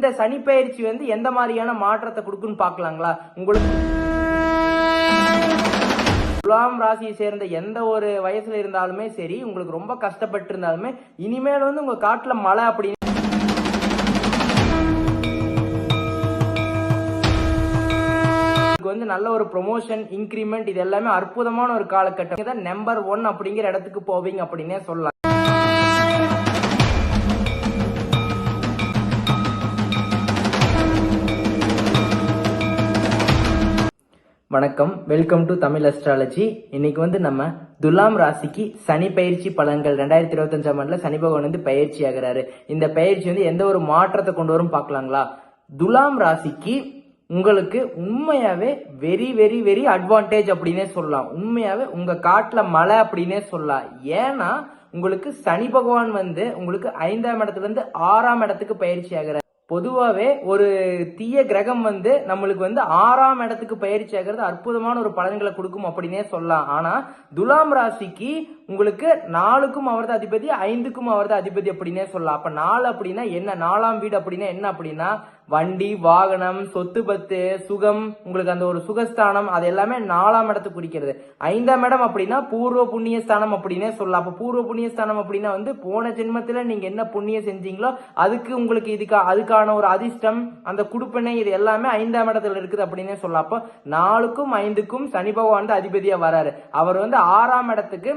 இந்த சனிப்பெயர்ச்சி வந்து எந்த மாதிரியான மாற்றத்தை கொடுக்குன்னு பார்க்கலாங்களா? உங்களுக்கு துலாம் ராசியை சேர்ந்த எந்த ஒரு வயசுல இருந்தாலுமே சரி உங்களுக்கு ரொம்ப கஷ்டப்பட்டு இருந்தாலுமே இனிமேல் வந்து உங்க காட்டுல மழை அப்படின்னு வந்து நல்ல ஒரு ப்ரொமோஷன் இன்க்ரிமெண்ட் இது எல்லாமே அற்புதமான ஒரு காலகட்டம். நம்பர் ஒன் அப்படிங்கிற இடத்துக்கு போவீங்க அப்படின்னே சொல்லலாம். வணக்கம். வெல்கம் டு தமிழ் அஸ்ட்ராலஜி இன்னைக்கு வந்து நம்ம துலாம் ராசிக்கு சனி பயிற்சி பலன்கள். ரெண்டாயிரத்தி இருபத்தஞ்சாம் ஆண்டுல சனி பகவான் வந்து பயிற்சி ஆகிறாரு. இந்த பயிற்சி வந்து எந்த ஒரு மாற்றத்தை கொண்டு வரும் பார்க்கலாங்களா? துலாம் ராசிக்கு உங்களுக்கு உண்மையாவே வெரி வெரி வெரி அட்வான்டேஜ் அப்படின்னே சொல்லலாம். உண்மையாவே உங்க காட்டுல மழை அப்படின்னே சொல்லலாம். ஏன்னா உங்களுக்கு சனி பகவான் வந்து உங்களுக்கு ஐந்தாம் இடத்துல இருந்து ஆறாம் இடத்துக்கு பயிற்சி ஆகிறார். பொதுவாகவே ஒரு தீய கிரகம் வந்து நம்மளுக்கு வந்து ஆறாம் இடத்துக்கு பயிற்சி ஆகிறது அற்புதமான ஒரு பலன்களை கொடுக்கும் அப்படின்னே சொல்லலாம். ஆனால் துலாம் ராசிக்கு உங்களுக்கு நாலுக்கும் அவரது அதிபதி ஐந்துக்கும் அவரது அதிபதி அப்படின்னே சொல்லலாம். அப்ப நாலு அப்படின்னா என்ன? நாலாம் வீடு அப்படின்னா என்ன அப்படின்னா? வண்டி வாகனம் சொத்து பத்து சுகம் உங்களுக்கு அந்த ஒரு சுகஸ்தானம் அது எல்லாமே நாலாம் இடத்தை குறிக்கிறது. ஐந்தாம் இடம் அப்படின்னா பூர்வ புண்ணிய ஸ்தானம் அப்படின்னே சொல்லலாம். அப்ப பூர்வ புண்ணிய ஸ்தானம் அப்படின்னா வந்து போன ஜென்மத்துல நீங்க என்ன புண்ணியம் செஞ்சீங்களோ அதுக்கு உங்களுக்கு இதுக்கு அதுக்கான ஒரு அதிர்ஷ்டம் அந்த குடுப்பனை இது எல்லாமே ஐந்தாம் இடத்துல இருக்குது அப்படின்னே சொல்லலாம். அப்போ நாலுக்கும் ஐந்துக்கும் சனி பகவான் தான் அதிபதியா வராரு. அவர் வந்து ஆறாம் இடத்துக்கு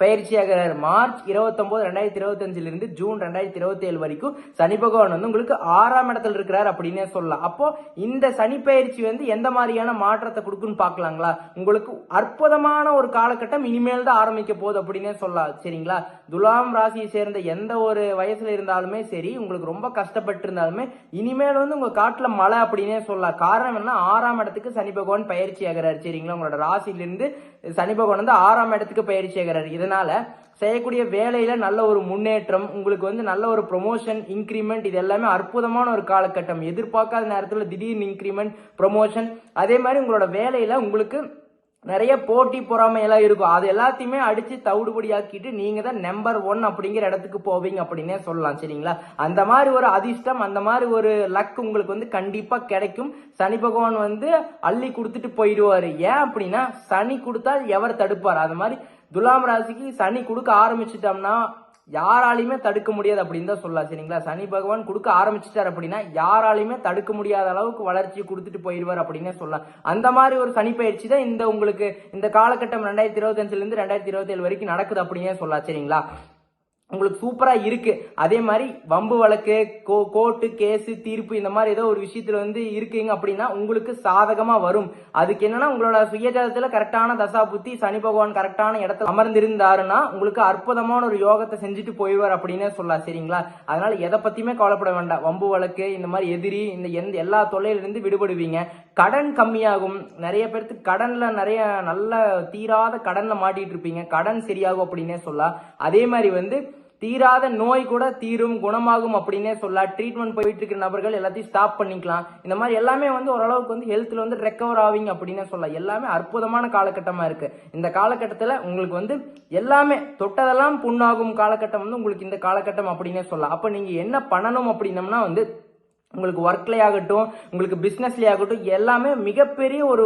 பயிற்சியாகிறார் மார்ச் இருபத்தொன்பது ரெண்டாயிரத்தி இருபத்தஞ்சிலிருந்து ஜூன் ரெண்டாயிரத்தி இருபத்தி ஏழு வரைக்கும் சனி பகவான் வந்து உங்களுக்கு ஆறாம் இடத்துல இருக்கிறார் அப்படின்னே சொல்லலாம். அப்போ இந்த சனி பயிற்சி வந்து எந்த மாதிரியான மாற்றத்தை கொடுக்குன்னு பார்க்கலாங்களா? உங்களுக்கு அற்புதமான ஒரு காலகட்டம் இனிமேல் தான் ஆரம்பிக்க போகுது அப்படின்னே சொல்லலாம். சரிங்களா? துலாம் ராசியை சேர்ந்த எந்த ஒரு வயசுல இருந்தாலுமே சரி உங்களுக்கு ரொம்ப கஷ்டப்பட்டு இருந்தாலுமே இனிமேல் வந்து உங்க காட்டுல மழை அப்படின்னே சொல்லலாம். காரணம் என்ன ஆறாம் இடத்துக்கு சனி பகவான் பயிற்சி ஆகிறார். சரிங்களா? உங்களோட ராசியிலிருந்து சனி பகவான் வந்து ஆறாம் இடத்துக்கு பயிற்சி ஆகிறார். இதனால் செய்யக்கூடிய வேலையில் நல்ல ஒரு முன்னேற்றம் உங்களுக்கு வந்து நல்ல ஒரு ப்ரொமோஷன் இன்க்ரிமெண்ட் இது எல்லாமே அற்புதமான ஒரு காலகட்டம். எதிர்பார்க்காத நேரத்தில் திடீர்னு இன்க்ரிமெண்ட் ப்ரொமோஷன் அதே மாதிரி உங்களோட வேலையில் உங்களுக்கு நிறைய போட்டி பொறாமையெல்லாம் இருக்கும். அது எல்லாத்தையுமே அடித்து தவிடுபடியாக்கிட்டு நீங்கள் தான் நம்பர் ஒன் அப்படிங்கிற இடத்துக்கு போவீங்க அப்படின்னே சொல்லலாம் சரிங்களா? அந்த மாதிரி ஒரு அதிர்ஷ்டம் அந்த மாதிரி ஒரு லக் உங்களுக்கு வந்து கண்டிப்பாக கிடைக்கும். சனி பகவான் வந்து அள்ளி கொடுத்துட்டு போயிடுவார். ஏன் அப்படின்னா சனி கொடுத்தா எவர் தடுப்பார்? அது மாதிரி துலாம் ராசிக்கு சனி கொடுக்க ஆரம்பிச்சிட்டோம்னா யாராலையுமே தடுக்க முடியாது அப்படின்னு தான் சொல்லலாம் சரிங்களா? சனி பகவான் கொடுக்க ஆரம்பிச்சிட்டார் அப்படின்னா யாராலையுமே தடுக்க முடியாத அளவுக்கு வளர்ச்சி கொடுத்துட்டு போயிடுவார் அப்படின்னே சொல்லலாம். அந்த மாதிரி ஒரு சனி பயிற்சி தான் இந்த உங்களுக்கு இந்த காலகட்டம் ரெண்டாயிரத்தி இருபத்தஞ்சுல இருந்து ரெண்டாயிரத்தி இருபத்தி ஏழு வரைக்கும் நடக்குது அப்படின்னே சொல்லலாம் சரிங்களா? உங்களுக்கு சூப்பராக இருக்கு. அதே மாதிரி வம்பு வழக்கு கோ கோர்ட்டு கேஸு தீர்ப்பு இந்த மாதிரி ஏதோ ஒரு விஷயத்துல வந்து இருக்கீங்க அப்படின்னா உங்களுக்கு சாதகமாக வரும். அதுக்கு என்னன்னா உங்களோட சுயஜாதத்துல கரெக்டான தசா புத்தி சனி பகவான் கரெக்டான இடத்துல அமர்ந்திருந்தாருன்னா உங்களுக்கு அற்புதமான ஒரு யோகத்தை செஞ்சுட்டு போயிடுவார் அப்படின்னே சொல்லலாம் சரிங்களா? அதனால எதை பத்தியுமே கவலைப்பட வேண்டாம். வம்பு வழக்கு இந்த மாதிரி எதிரி இந்த எந்த எல்லா தொல்லையிலிருந்து விடுபடுவீங்க. கடன் கம்மியாகும். நிறைய பேர்த்துக்கு கடன்ல நிறைய நல்ல தீராத கடன்ல மாட்டிட்டு இருப்பீங்க. கடன் சரியாகும் அப்படின்னே சொல்லலாம். அதே மாதிரி வந்து தீராத நோய் கூட தீரும் குணமாகும் அப்படின்னே சொல்லலாம். ட்ரீட்மெண்ட் போயிட்டு இருக்கிற நபர்கள் எல்லாத்தையும் ஸ்டாப் பண்ணிக்கலாம். இந்த மாதிரி எல்லாமே வந்து ஓரளவுக்கு வந்து ஹெல்த்ல வந்து ரெக்கவர் ஆவீங்க அப்படின்னே சொல்லலாம். எல்லாமே அற்புதமான காலகட்டமா இருக்கு. இந்த காலகட்டத்தில் உங்களுக்கு வந்து எல்லாமே தொட்டதெல்லாம் புண்ணாகும் காலகட்டம் வந்து உங்களுக்கு இந்த காலகட்டம் அப்படின்னே சொல்லலாம். அப்போ நீங்க என்ன பண்ணணும் அப்படின்னம்னா வந்து உங்களுக்கு ஒர்க்லேயே ஆகட்டும் உங்களுக்கு பிஸ்னஸ்லேயே ஆகட்டும் எல்லாமே மிகப்பெரிய ஒரு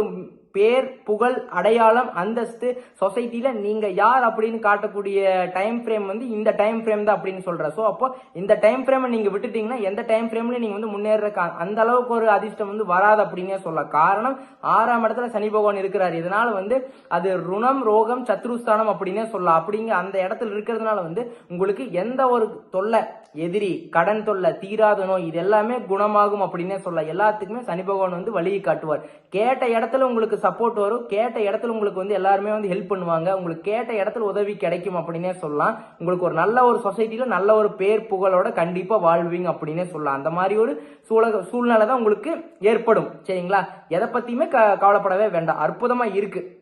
பேர் புகழ் அடையாளம் அந்தஸ்து சொசைட்டியில் நீங்கள் யார் அப்படின்னு காட்டக்கூடிய டைம் ஃப்ரேம் வந்து இந்த டைம் ஃப்ரேம் தான் அப்படின்னு சொல்ற ஸோ அப்போ இந்த டைம் ஃப்ரேமை நீங்கள் விட்டுட்டீங்கன்னா எந்த டைம் ஃப்ரேம்ல நீங்கள் வந்து முன்னேற அந்த அளவுக்கு ஒரு அதிர்ஷ்டம் வந்து வராது அப்படின்னே சொல்லலாம். காரணம் ஆறாம் இடத்துல சனி பகவான் இருக்கிறார். இதனால் வந்து அது ருணம் ரோகம் சத்ருஸ்தானம் அப்படின்னே சொல்லலாம். அப்படிங்க அந்த இடத்துல இருக்கிறதுனால வந்து உங்களுக்கு எந்த ஒரு தொல்லை எதிரி கடன் தொல்லை தீராத நோய் இது எல்லாமே குணமாகும் அப்படின்னே சொல்லலாம். எல்லாத்துக்குமே சனி பகவான் வந்து வழியை காட்டுவார். கேட்ட இடத்துல உங்களுக்கு சப்போர்ட் வரும். கேட்ட இடத்துல உங்களுக்கு வந்து எல்லாருமே வந்து ஹெல்ப் பண்ணுவாங்க. உங்களுக்கு கேட்ட இடத்துல உதவி கிடைக்கும் அப்படின்னே சொல்லலாம். உங்களுக்கு ஒரு நல்ல ஒரு சொசைட்டியில நல்ல ஒரு பேர் புகழோட கண்டிப்பா வாழ்வீங்க அப்படின்னே சொல்லலாம். அந்த மாதிரி ஒரு சூழக சூழ்நிலை தான் உங்களுக்கு ஏற்படும். சரிங்களா? எதை பத்தியுமே க- கவலைப்படவே வேண்டாம். அற்புதமா இருக்கு.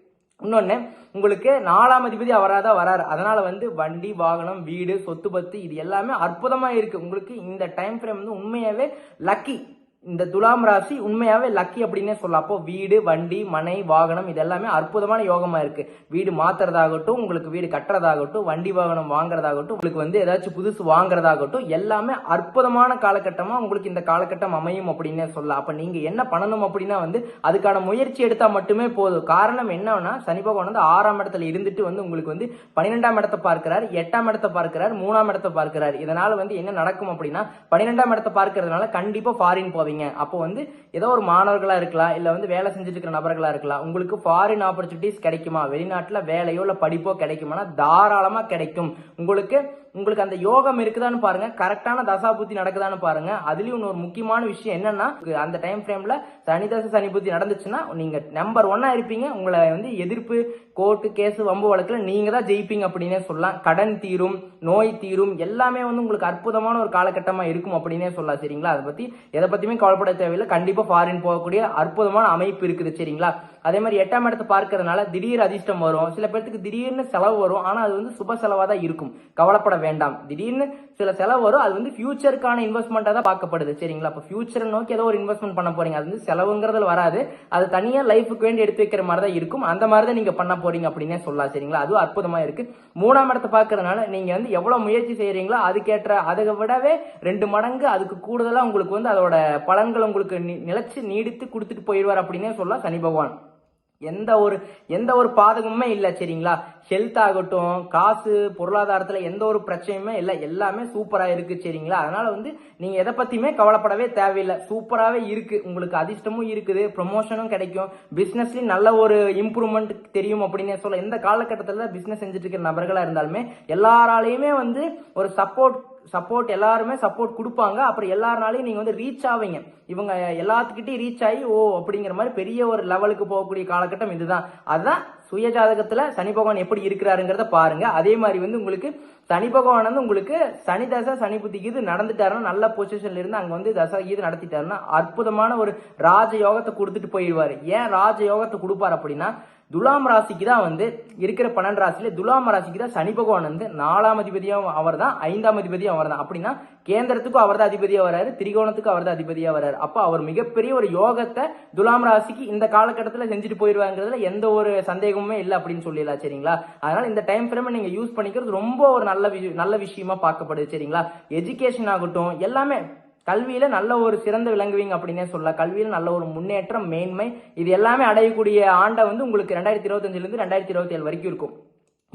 இன்னொன்னு உங்களுக்கு நாலாம் அதிபதி அவராக தான் வராரு. அதனால வந்து வண்டி வாகனம் வீடு சொத்து பத்து இது எல்லாமே அற்புதமா இருக்கு. உங்களுக்கு இந்த டைம் ஃப்ரேம் வந்து உண்மையாவே லக்கி இந்த துலாம் ராசி உண்மையாவே லக்கி அப்படின்னே சொல்லலாம். அப்போ வீடு வண்டி மனை வாகனம் இது எல்லாமே அற்புதமான யோகமா இருக்கு. வீடு மாத்துறதாகட்டும் உங்களுக்கு வீடு கட்டுறதாகட்டும் வண்டி வாகனம் வாங்குறதாகட்டும் உங்களுக்கு வந்து ஏதாச்சும் புதுசு வாங்குறதாகட்டும் எல்லாமே அற்புதமான காலகட்டமா உங்களுக்கு இந்த காலகட்டம் அமையும் அப்படின்னே சொல்லலாம். அப்ப நீங்க என்ன பண்ணணும் அப்படின்னா வந்து அதுக்கான முயற்சி எடுத்தா மட்டுமே போதும். காரணம் என்னன்னா சனி பகவான் வந்து ஆறாம் இடத்துல இருந்துட்டு வந்து உங்களுக்கு வந்து பன்னிரெண்டாம் இடத்தை பார்க்கிறார் எட்டாம் இடத்தை பார்க்கிறார் மூணாம் இடத்தை பார்க்கிறார். இதனால வந்து என்ன நடக்கும் அப்படின்னா பன்னிரெண்டாம் இடத்தை பார்க்கறதுனால கண்டிப்பா ஃபாரின் போவீங்க. அப்போ வந்து ஏதோ ஒரு மாணவர்களா இருக்கலாம் இல்ல வந்து வேலை செஞ்சுட்டு இருக்கிற நபர்களா இருக்கலாம் உங்களுக்கு ஃபாரின் ஆப்பர்ச்சுனிட்டிஸ் கிடைக்குமா? வெளிநாட்டுல வேலையோ இல்ல படிப்போ கிடைக்குமானா? தாராளமா கிடைக்கும். உங்களுக்கு உங்களுக்கு அந்த யோகம் இருக்குதான்னு பாருங்க. கரெக்டான தசா புத்தி நடக்குதான்னு பாருங்க. அதுலயும் இன்னொரு முக்கியமான விஷயம் என்னன்னா அந்த டைம் ஃப்ரேம்ல சனி தசை சனி புத்தி நடந்துச்சுன்னா நீங்க நம்பர் ஒன்னா இருப்பீங்க. உங்களை வந்து எதிர்ப்பு கோர்ட்டு கேஸ் வம்பு வழக்குல நீங்க தான் ஜெயிப்பீங்க அப்படின்னே சொல்லலாம். கடன் தீரும் நோய் தீரும் எல்லாமே வந்து உங்களுக்கு அற்புதமான ஒரு காலகட்டமா இருக்கும் அப்படின்னே சொல்லலாம். சரிங்களா? அதை பத்தி எதை பத்தியுமே கவலைப்பட தேவையில்லை. கண்டிப்பா ஃபாரின் போகக்கூடிய அற்புதமான அமைப்பு இருக்குது சரிங்களா? அதே மாதிரி எட்டாம் இடத்தை பார்க்கறதுனால திடீர் அதிர்ஷ்டம் வரும். சில பேர்த்துக்கு திடீர்னு செலவு வரும். ஆனால் அது வந்து சுப செலவாக தான் இருக்கும். கவலைப்பட வேண்டாம். திடீர்னு சில செலவு வரும். அது வந்து ஃபியூச்சருக்கான இன்வெஸ்ட்மெண்ட்டாக தான் பார்க்கப்படுது. சரிங்களா? அப்போ ஃபியூச்சரை நோக்கி ஏதோ ஒரு இன்வெஸ்ட்மெண்ட் பண்ண போறீங்க. அது வந்து செலவுங்கிறதுல வராது. அது தனியாக லைஃபுக்கு வேண்டி எடுத்து வைக்கிற மாதிரி தான் இருக்கும். அந்த மாதிரி தான் நீங்கள் பண்ண போறீங்க அப்படின்னே சொல்லலாம். சரிங்களா? அதுவும் அற்புதமாக இருக்கு. மூணாம் இடத்தை பார்க்கறதுனால நீங்கள் வந்து எவ்வளோ முயற்சி செய்கிறீங்களோ அதுக்கேற்ற அதை விடவே ரெண்டு மடங்கு அதுக்கு கூடுதலாக உங்களுக்கு வந்து அதோட பலன்கள் உங்களுக்கு நி- நிலைச்சு நீடித்து கொடுத்துட்டு போயிடுவார் அப்படின்னே சொல்லலாம். சனி பகவான். எந்த ஒரு எந்த ஒரு பாதகமுமே இல்லை சரிங்களா? ஹெல்த் ஆகட்டும் காசு பொருளாதாரத்துல எந்த ஒரு பிரச்சனையுமே இல்லை. எல்லாமே சூப்பரா இருக்கு சரிங்களா? அதனால வந்து நீங்க எதை பத்தியுமே கவலைப்படவே தேவையில்லை. சூப்பராகவே இருக்கு. உங்களுக்கு அதிர்ஷ்டமும் இருக்குது ப்ரொமோஷனும் கிடைக்கும். பிசினஸ்லயும் நல்ல ஒரு இம்ப்ரூவ்மெண்ட் தெரியும் அப்படின்னு சொல்ல எந்த காலகட்டத்தில் பிசினஸ் செஞ்சுட்டு இருக்கிற நபர்களா இருந்தாலுமே எல்லாராலையுமே வந்து ஒரு சப்போர்ட் சப்போர்ட் எல்லாருமே சப்போர்ட் கொடுப்பாங்க. அப்புறம் எல்லாருனாலையும் நீங்கள் வந்து ரீச் ஆவீங்க. இவங்க எல்லாத்துக்கிட்டையும் ரீச் ஆகி ஓ அப்படிங்கிற மாதிரி பெரிய ஒரு லெவலுக்கு போகக்கூடிய காலகட்டம் இதுதான். அதுதான் சுய ஜாதகத்தில் சனி பகவான் எப்படி இருக்கிறாருங்கிறத பாருங்க. அதே மாதிரி வந்து உங்களுக்கு சனி பகவான் வந்து உங்களுக்கு சனி தசை சனி புத்திக்கு இது நடந்துட்டாருன்னா நல்ல பொசிஷன்ல இருந்து அங்க வந்து தசை இது நடத்திட்டாருன்னா அற்புதமான ஒரு ராஜ யோகத்தை கொடுத்துட்டு போயிடுவாரு. ஏன் ராஜ யோகத்தை கொடுப்பாரு அப்படின்னா துலாம் ராசிக்கு தான் வந்து இருக்கிற பன்னெண்டு ராசியில துலாம் ராசிக்கு தான் சனி பகவான் வந்து நாலாம் அதிபதியும் அவர் தான் ஐந்தாம் அதிபதியும் அவர் தான் அப்படின்னா கேந்திரத்துக்கும் அவர் தான் அதிபதியா வராரு திரிகோணத்துக்கும் அவர் தான் அதிபதியா வராரு அப்ப அவர் மிகப்பெரிய ஒரு யோகத்தை துலாம் ராசிக்கு இந்த காலகட்டத்தில் செஞ்சுட்டு போயிருவாங்கிறதுல எந்த ஒரு சந்தேகமுமே இல்லை அப்படின்னு சொல்லிடலாம் சரிங்களா? அதனால இந்த டைம் ஃப்ரேம் நீங்க யூஸ் பண்ணிக்கிறது ரொம்ப ஒரு நல்ல நல்ல விஷயமா பார்க்கப்படுது சரிங்களா? எஜுகேஷன் ஆகட்டும் எல்லாமே கல்வியில நல்ல ஒரு சிறந்து விளங்குவீங்க அப்படின்னே சொல்லலாம் கல்வியில நல்ல ஒரு முன்னேற்றம் மேன்மை இது எல்லாமே அடையக்கூடிய ஆண்டை வந்து உங்களுக்கு ரெண்டாயிரத்தி இருபத்தஞ்சிலிருந்து ரெண்டாயிரத்தி இருபத்தி ஏழு வரைக்கும் இருக்கும்.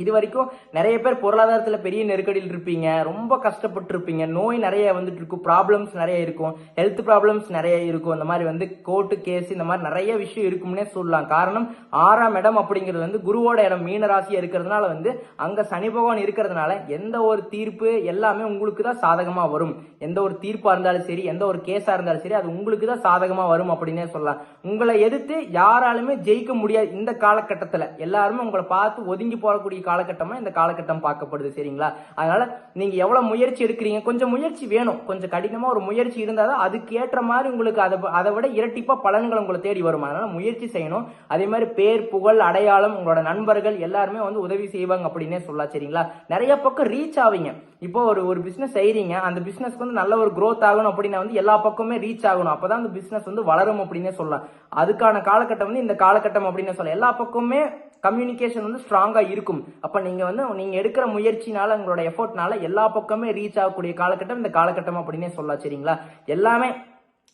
இது வரைக்கும் நிறைய பேர் பொருளாதாரத்தில் பெரிய நெருக்கடியில் இருப்பீங்க ரொம்ப கஷ்டப்பட்டு இருப்பீங்க நோய் நிறைய வந்துட்டு இருக்கும் ப்ராப்ளம்ஸ் நிறைய இருக்கும் ஹெல்த் ப்ராப்ளம்ஸ் நிறைய இருக்கும். இந்த மாதிரி வந்து கோர்ட்டு கேஸ் இந்த மாதிரி நிறைய விஷயம் இருக்கும்னே சொல்லலாம். காரணம் ஆறாம் இடம் அப்படிங்கிறது வந்து குருவோட இடம் மீன இருக்கிறதுனால வந்து அங்கே சனி பகவான் இருக்கிறதுனால எந்த ஒரு தீர்ப்பு எல்லாமே உங்களுக்கு தான் சாதகமாக வரும். எந்த ஒரு தீர்ப்பாக இருந்தாலும் சரி எந்த ஒரு கேஸாக இருந்தாலும் சரி அது உங்களுக்கு தான் சாதகமாக வரும் அப்படின்னே சொல்லலாம். உங்களை எதிர்த்து யாராலுமே ஜெயிக்க முடியாது இந்த காலகட்டத்தில். எல்லாருமே உங்களை பார்த்து ஒதுங்கி போகக்கூடிய காலகட்டமா இந்த காலகட்டம் பார்க்கப்படுது சரிங்களா? அதனால நீங்க எவ்வளவு முயற்சி எடுக்கிறீங்க? கொஞ்சம் முயற்சி வேணும். கொஞ்சம் கடினமா ஒரு முயற்சி இருந்தாதான் அதுக்கு ஏற்ற மாதிரி உங்களுக்கு அதை அதை விட இரட்டிப்பா பலன்கள் உங்களை தேடி வரும். அதனால முயற்சி செய்யணும். அதே மாதிரி பேர் புகழ் அடையாளம் உங்களோட நண்பர்கள் எல்லாருமே வந்து உதவி செய்வாங்க அப்படின்னே சொல்லலாம் சரிங்களா? நிறைய பக்கம் ரீச் ஆவீங்க. இப்போ ஒரு ஒரு பிசினஸ் செய்றீங்க அந்த பிசினஸ்க்கு வந்து நல்ல ஒரு க்ரோத் ஆகணும் அப்படின்னா வந்து எல்லா பக்கமே ரீச் ஆகணும். அப்பதான் அந்த பிசினஸ் வந்து வளரும் அப்படின்னே சொல்லலாம். அதுக்கான காலகட்டம் வந்து இந்த காலகட்டம் அப்படின்னு சொல்லலாம். எல்லா பக்கமுமே கம்யூனிகேஷன் வந்து ஸ்ட்ராங்கா இருக்கும். அப்ப நீங்க வந்து நீங்க எடுக்கிற முயற்சினால உங்களோட எஃபோர்ட்னால எல்லா பக்கமே ரீச் ஆகக்கூடிய காலகட்டம் இந்த காலகட்டம் அப்படின்னே சொல்லலாம். சரிங்களா? எல்லாமே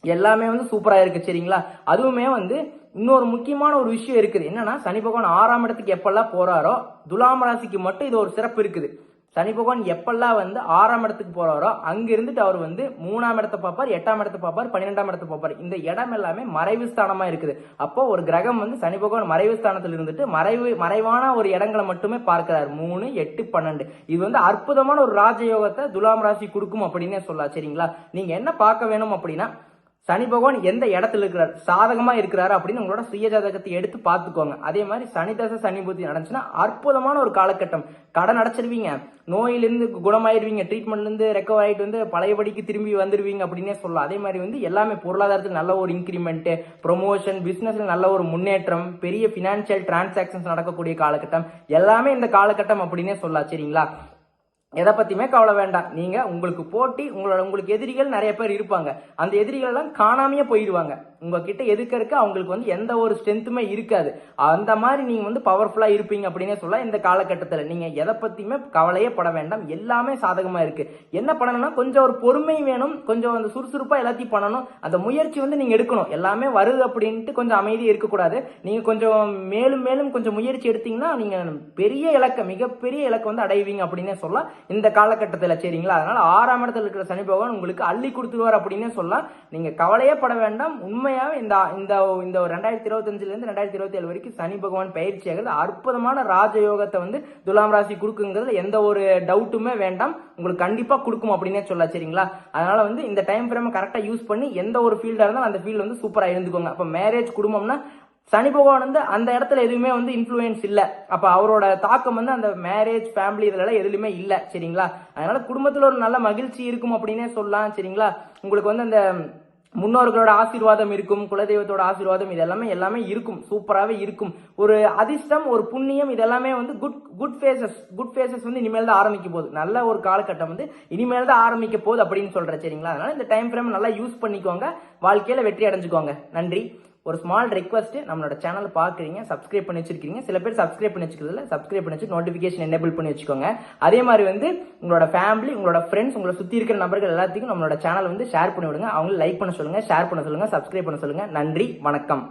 எல்லாமே வந்து சூப்பரா இருக்கு. சரிங்களா? அதுவுமே வந்து இன்னொரு முக்கியமான ஒரு விஷயம் இருக்குது. என்னன்னா சனி பகவான் ஆறாம் இடத்துக்கு எப்பெல்லாம் போறாரோ துலாம் ராசிக்கு மட்டும் இது ஒரு சிறப்பு இருக்குது. சனி பகவான் எப்பெல்லாம் வந்து ஆறாம் இடத்துக்கு போறாரோ அங்க இருந்துட்டு அவர் வந்து மூணாம் இடத்தை பார்ப்பார் எட்டாம் இடத்தை பார்ப்பார் பன்னிரெண்டாம் இடத்தை பார்ப்பார். இந்த இடம் எல்லாமே மறைவு ஸ்தானமா இருக்குது. அப்போ ஒரு கிரகம் வந்து சனி பகவான் மறைவு ஸ்தானத்தில் இருந்துட்டு மறைவு மறைவான ஒரு இடங்களை மட்டுமே பார்க்கிறார். மூணு எட்டு பன்னெண்டு. இது வந்து அற்புதமான ஒரு ராஜயோகத்தை துலாம் ராசி கொடுக்கும் அப்படின்னே சொல்லலாம். சரிங்களா? நீங்க என்ன பார்க்க வேணும் அப்படின்னா சனி பகவான் எந்த இடத்துல இருக்கிறார் சாதகமா இருக்கிறாரு அப்படின்னு உங்களோட சுய ஜாதகத்தை எடுத்து பார்த்துக்கோங்க. அதே மாதிரி சனி தசை சனி புத்தி நடந்துச்சுன்னா அற்புதமான ஒரு காலகட்டம். கடன் அடைச்சிருவீங்க. நோயிலிருந்து குணமாயிருவீங்க. ட்ரீட்மெண்ட்ல இருந்து ரெக்கவர் ஆகிட்டு வந்து பழையபடிக்கு திரும்பி வந்துருவீங்க அப்படின்னே சொல்லலாம். அதே மாதிரி வந்து எல்லாமே பொருளாதாரத்தில் நல்ல ஒரு இன்க்ரிமெண்ட் ப்ரொமோஷன் பிசினஸ்ல நல்ல ஒரு முன்னேற்றம் பெரிய பினான்சியல் டிரான்சாக்சன்ஸ் நடக்கக்கூடிய காலகட்டம். எல்லாமே இந்த காலகட்டம் அப்படின்னே சொல்லலாம். சரிங்களா? எதை பத்தியுமே கவலை வேண்டாம். நீங்க உங்களுக்கு போட்டி உங்களோட உங்களுக்கு எதிரிகள் நிறைய பேர் இருப்பாங்க. அந்த எதிரிகள் எல்லாம் காணாமையே போயிடுவாங்க. உங்ககிட்ட எதுக்கறக்கு அவங்களுக்கு வந்து எந்த ஒரு ஸ்ட்ரென்த்துமே இருக்காது. அந்த மாதிரி நீங்க வந்து பவர்ஃபுல்லா இருப்பீங்க அப்படின்னே சொல்ல இந்த காலகட்டத்தில். நீங்க எதை பத்தியுமே கவலையே பட வேண்டாம். எல்லாமே சாதகமா இருக்கு. என்ன பண்ணணும்னா கொஞ்சம் ஒரு பொறுமை வேணும். கொஞ்சம் அந்த சுறுசுறுப்பா எல்லாத்தையும் பண்ணணும். அந்த முயற்சி வந்து நீங்க எடுக்கணும். எல்லாமே வருது அப்படின்ட்டு கொஞ்சம் அமைதியாக இருக்கக்கூடாது. நீங்க கொஞ்சம் மேலும் மேலும் கொஞ்சம் முயற்சி எடுத்தீங்கன்னா நீங்க பெரிய இலக்கை மிகப்பெரிய இலக்கை வந்து அடைவீங்க அப்படின்னே சொல்லலாம். இந்த காலகட்டத்தில் சரிங்களா? அதனால் ஆறாம் இடத்துல இருக்கிற சனி பகவான் உங்களுக்கு அள்ளி கொடுத்துருவார் அப்படின்னே சொல்லலாம். நீங்கள் கவலையே பட வேண்டாம். உண்மையாகவே இந்த இந்த இந்த ரெண்டாயிரத்தி இருபத்தஞ்சிலேருந்து ரெண்டாயிரத்தி இருபத்தி ஏழு வரைக்கும் சனி பகவான் பயிற்சி ஆகுது அற்புதமான ராஜயோகத்தை வந்து துலாம் ராசி கொடுக்குங்கிறதுல எந்த ஒரு டவுட்டுமே வேண்டாம். உங்களுக்கு கண்டிப்பாக கொடுக்கும் அப்படின்னே சொல்லலாம் சரிங்களா? அதனால் வந்து இந்த டைம் ஃப்ரேமை கரெக்டாக யூஸ் பண்ணி எந்த ஒரு ஃபீல்டாக இருந்தாலும் அந்த ஃபீல்டு வந்து சூப்பராக இருந்துக்கோங்க. அப்போ மேரேஜ் குடும்பம்னா சனி பகவான் வந்து அந்த இடத்துல எதுவுமே வந்து இன்ஃப்ளூயன்ஸ் இல்லை. அப்போ அவரோட தாக்கம் வந்து அந்த மேரேஜ் ஃபேமிலி இதிலலாம் எதுலையுமே இல்லை. சரிங்களா? அதனால குடும்பத்தில் ஒரு நல்ல மகிழ்ச்சி இருக்கும் அப்படின்னே சொல்லலாம். சரிங்களா? உங்களுக்கு வந்து அந்த முன்னோர்களோட ஆசீர்வாதம் இருக்கும் குலதெய்வத்தோட ஆசீர்வாதம் இது எல்லாமே எல்லாமே இருக்கும் சூப்பராகவே இருக்கும். ஒரு அதிர்ஷ்டம் ஒரு புண்ணியம் இதெல்லாமே வந்து good good faces good faces வந்து இனிமேல் தான் ஆரம்பிக்க போகுது. நல்ல ஒரு காலகட்டம் வந்து இனிமேல் தான் ஆரம்பிக்க போகுது அப்படின்னு சொல்கிறேன் சரிங்களா? அதனால இந்த டைம் ஃப்ரேம் நல்லா யூஸ் பண்ணிக்கோங்க. வாழ்க்கையில் வெற்றி அடைஞ்சுக்கோங்க. நன்றி. ஒரு ஸ்மால் ரெக்வஸ்ட் நம்மளோட சேனல் பார்க்குறீங்க சப்ஸ்கிரைப் பண்ணி வச்சிருக்கீங்க. சில பேர் சப்ஸ்கிரைப் பண்ணி வச்சுக்கிறதுல சப்ஸ்கிரைப் பண்ணி வச்சு நோட்டிஃபிகேஷன் எனேபிள் பண்ணி வச்சுக்கோங்க. அதே மாதிரி வந்து உங்களோட ஃபேமிலி உங்களோட ஃப்ரெண்ட்ஸ் உங்களை சுற்றி இருக்கிற நபர்கள் எல்லாத்துக்கும் நம்மளோட சேனல் வந்து ஷேர் பண்ணி விடுங்க. அவங்களும் லைக் பண்ண சொல்லுங்கள் ஷேர் பண்ண சொல்லுங்கள் சப்ஸ்கிரைப் பண்ண சொல்லுங்கள் நன்றி வணக்கம்.